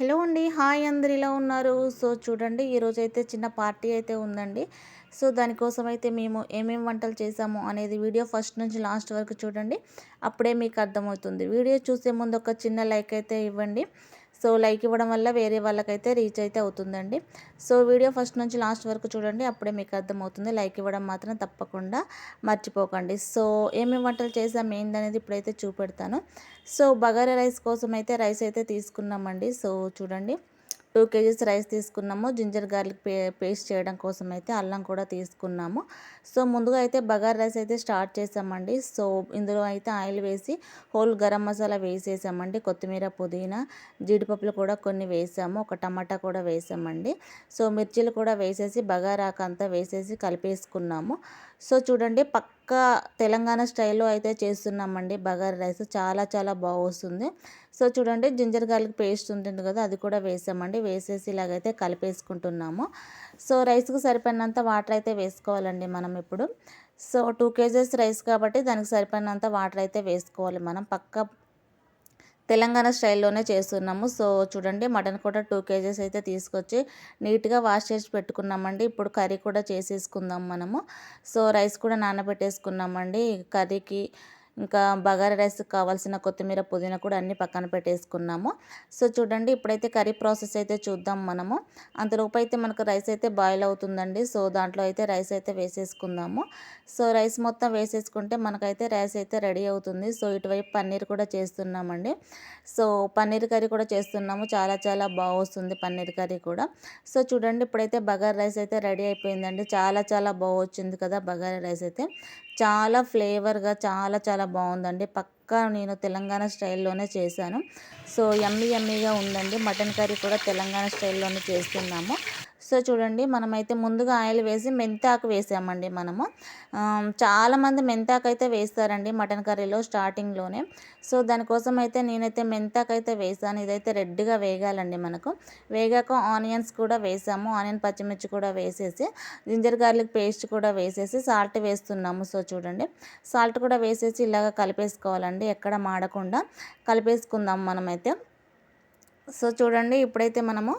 Hello అండి. Hi అందరు ఇలా ఉన్నారు? సో చూడండి ఈరోజు అయితే చిన్న పార్టీ అయితే ఉందండి. సో దానికోసం అయితే మేము ఏమేమి వంటలు చేసాము అనేది వీడియో ఫస్ట్ నుంచి లాస్ట్ వరకు చూడండి. అప్పుడే మీకు అర్థమవుతుంది. వీడియో చూసే ముందు ఒక చిన్న లైక్ అయితే ఇవ్వండి. సో లైక్ ఇవ్వడం వల్ల వేరే వాళ్ళకైతే రీచ్ అయితే అవుతుందండి. సో వీడియో ఫస్ట్ నుంచి లాస్ట్ వరకు చూడండి అప్పుడే మీకు అర్థమవుతుంది. లైక్ ఇవ్వడం మాత్రం తప్పకుండా మర్చిపోకండి. సో ఏమేమి వంటలు చేసాం ఏందనేది ఇప్పుడైతే చూపెడతాను. సో బగారా రైస్ కోసం అయితే రైస్ అయితే తీసుకున్నామండి. సో చూడండి. టూ కేజీస్ రైస్ తీసుకున్నాము. జింజర్ గార్లిక్ పే పేస్ట్ చేయడం కోసం అయితే అల్లం కూడా తీసుకున్నాము. సో ముందుగా అయితే బగార్ రైస్ అయితే స్టార్ట్ చేసామండి. సో ఇందులో అయితే ఆయిల్ వేసి హోల్ గరం మసాలా వేసేసామండి. కొత్తిమీర పుదీనా జీడిపప్పులు కూడా కొన్ని వేసాము. ఒక టమాటా కూడా వేసామండి. సో మిర్చీలు కూడా వేసేసి బగారాకంతా వేసేసి కలిపేసుకున్నాము. సో చూడండి పక్క తెలంగాణ స్టైల్లో అయితే చేస్తున్నామండి. బగారా రైస్ చాలా చాలా బాగొస్తుంది సో చూడండి జింజర్ గార్లిక్ పేస్ట్ ఉంటుంది కదా అది కూడా వేసామండి. వేసేసి ఇలాగైతే కలిపేసుకుంటున్నాము. సో రైస్కి సరిపడినంత వాటర్ అయితే వేసుకోవాలండి మనం ఇప్పుడు. సో టూ కేజెస్ రైస్ కాబట్టి దానికి సరిపడినంత వాటర్ అయితే వేసుకోవాలి మనం. పక్క తెలంగాణ స్టైల్లోనే చేస్తున్నాము. సో చూడండి మటన్ కూడా టూ కేజెస్ అయితే తీసుకొచ్చి నీట్గా వాష్ చేసి పెట్టుకున్నామండి. ఇప్పుడు కర్రీ కూడా చేసేసుకుందాం మనము. సో రైస్ కూడా నానబెట్టేసుకున్నామండి. కర్రీకి ఇంకా బగారా రైస్ కావాల్సిన కొత్తిమీర పుదీనా కూడా అన్ని పక్కన పెట్టేసుకున్నాము. సో చూడండి ఇప్పుడైతే కర్రీ ప్రాసెస్ అయితే చూద్దాం మనము. అంతలోపు అయితే మనకు రైస్ అయితే బాయిల్ అవుతుందండి. సో దాంట్లో అయితే రైస్ అయితే వేసేసుకుందాము. సో రైస్ మొత్తం వేసేసుకుంటే మనకైతే రైస్ అయితే రెడీ అవుతుంది. సో ఇటువైపు పన్నీర్ కూడా చేస్తున్నామండి. సో పన్నీర్ కర్రీ కూడా చేస్తున్నాము. చాలా చాలా బాగొస్తుంది పన్నీర్ కర్రీ కూడా. సో చూడండి ఇప్పుడైతే బగారా రైస్ అయితే రెడీ అయిపోయిందండి. చాలా చాలా బాగొచ్చింది కదా బగారా రైస్ అయితే. చాలా ఫ్లేవర్గా చాలా చాలా బాగుందండి పక్కా నేను తెలంగాణ స్టైల్లోనే చేశాను. సో యమ్మీ యమ్మీగా ఉందండి. మటన్ కర్రీ కూడా తెలంగాణ స్టైల్లోనే చేస్తున్నాము. సో చూడండి మనమైతే ముందుగా ఆయిల్ వేసి మెంతాకు వేసామండి మనము. చాలామంది మెంతాకు అయితే వేస్తారండి మటన్ కర్రీలో స్టార్టింగ్లోనే. సో దానికోసం అయితే నేనైతే మెంతాకు అయితే వేసాను. ఇదైతే రెడ్గా వేగాలండి మనకు. వేగాక ఆనియన్స్ కూడా వేసాము. ఆనియన్ పచ్చిమిర్చి కూడా వేసేసి జింజర్ గార్లిక్ పేస్ట్ కూడా వేసేసి సాల్ట్ వేస్తున్నాము సో చూడండి. సాల్ట్ కూడా వేసేసి ఇలాగ కలిపేసుకోవాలండి ఎక్కడ మాడకుండా కలిపేసుకుందాం మనమైతే. సో చూడండి ఇప్పుడైతే మనము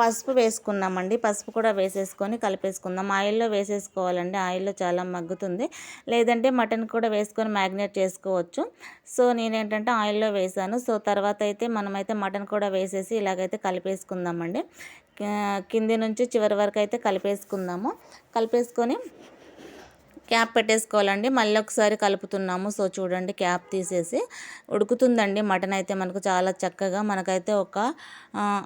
పసుపు వేసుకున్నామండి. పసుపు కూడా వేసేసుకొని కలిపేసుకుందాం. ఆయిల్లో వేసేసుకోవాలండి. ఆయిల్లో చాలా మగ్గుతుంది. లేదంటే మటన్ కూడా వేసుకొని మ్యాగ్నేట్ చేసుకోవచ్చు. సో నేనేంటంటే ఆయిల్లో వేసాను. సో తర్వాత అయితే మనమైతే మటన్ కూడా వేసేసి ఇలాగైతే కలిపేసుకుందామండి. కింది నుంచి చివరి వరకు అయితే కలిపేసుకుందాము. కలిపేసుకొని క్యాప్ పెట్టేసుకోవాలండి. మళ్ళీ ఒకసారి కలుపుతున్నాము. సో చూడండి క్యాప్ తీసేసి ఉడుకుతుందండి. మటన్ అయితే మనకు చాలా చక్కగా మనకైతే ఒక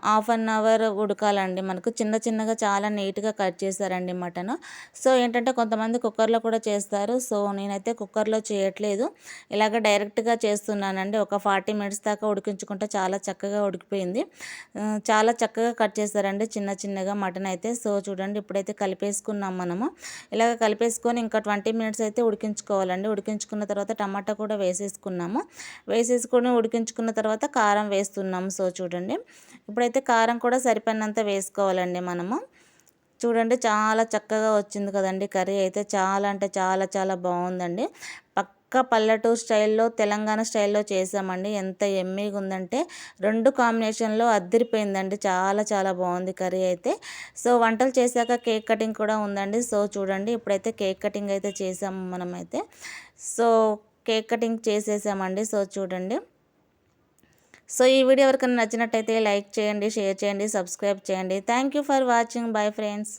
హాఫ్ అన్ అవర్ ఉడకాలండి మనకు. చిన్న చిన్నగా చాలా నీట్గా కట్ చేశారండి మటన్. సో ఏంటంటే కొంతమంది కుక్కర్లో కూడా చేస్తారు. సో నేనైతే కుక్కర్లో చేయట్లేదు. ఇలాగ డైరెక్ట్గా చేస్తున్నానండి. ఒక ఫార్టీ మినిట్స్ దాకా ఉడికించుకుంటే చాలా చక్కగా ఉడికిపోయింది. చాలా చక్కగా కట్ చేస్తారండి చిన్న చిన్నగా మటన్ అయితే. సో చూడండి ఇప్పుడైతే కలిపేసుకున్నాం మనము. ఇలాగ కలిపేసుకొని ఇంకా ట్వంటీ మినిట్స్ అయితే ఉడికించుకోవాలండి. ఉడికించుకున్న తర్వాత టమాటా కూడా వేసేసుకున్నాము. వేసేసుకొని ఉడికించుకున్న తర్వాత కారం వేస్తున్నాము. సో చూడండి. ఇప్పుడైతే కారం కూడా సరిపడినంత వేసుకోవాలండి మనము. చూడండి చాలా చక్కగా వచ్చింది కదండి కర్రీ. అయితే చాలా అంటే చాలా చాలా బాగుందండి. పక్క పల్లెటూరు స్టైల్లో తెలంగాణ స్టైల్లో చేసామండి ఎంత ఎమ్మీగా ఉందంటే రెండు కాంబినేషన్లో అద్దరిపోయిందండి. చాలా చాలా బాగుంది కర్రీ అయితే. సో వంటలు చేశాక కేక్ కటింగ్ కూడా ఉందండి. సో చూడండి ఇప్పుడైతే కేక్ కటింగ్ అయితే చేసాము మనమైతే. సో కేక్ కటింగ్ చేసేసామండి. సో చూడండి. సో ఈ వీడియో ఎవరికైనా నచ్చినట్టయితే లైక్ చేయండి షేర్ చేయండి సబ్స్క్రైబ్ చేయండి. Thank for watching. Bye friends.